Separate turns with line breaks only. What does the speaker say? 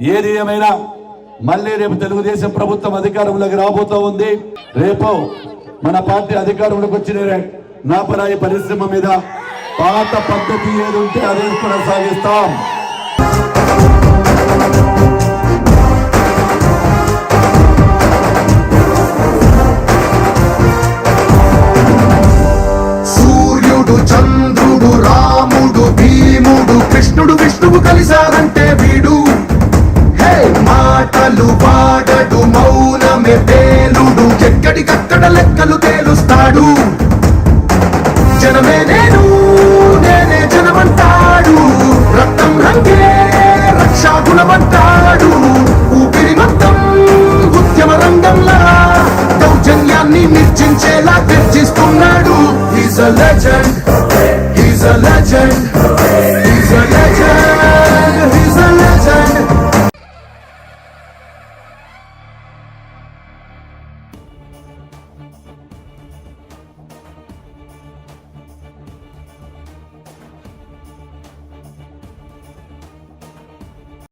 ఏది ఏమైనా మళ్ళీ రేపు తెలుగుదేశం ప్రభుత్వం అధికారంలోకి రాబోతూ ఉంది. రేపు మన పార్టీ అధికారంలోకి వచ్చిన నాపరాయి పరిశ్రమ మీద పాత పద్ధతి ఏది ఉంటే అదే కొనసాగిస్తాం.
సూర్యుడు చంద్రుడు రాముడు భీముడు కృష్ణుడు విష్ణువు కలిశారంటే వీడు. ఎక్కడికక్కడ లెక్కలు తేలుస్తాడు. జనమే నేను నేనే జనమంటాడు. రక్తం రంగే రక్షాగుణమంటాడు ఊపిరి మొత్తం ఉద్యమ రంగంలా దౌర్జన్యాన్ని నిర్చించేలా గర్జిస్తున్నాడు. He's a legend he's a legend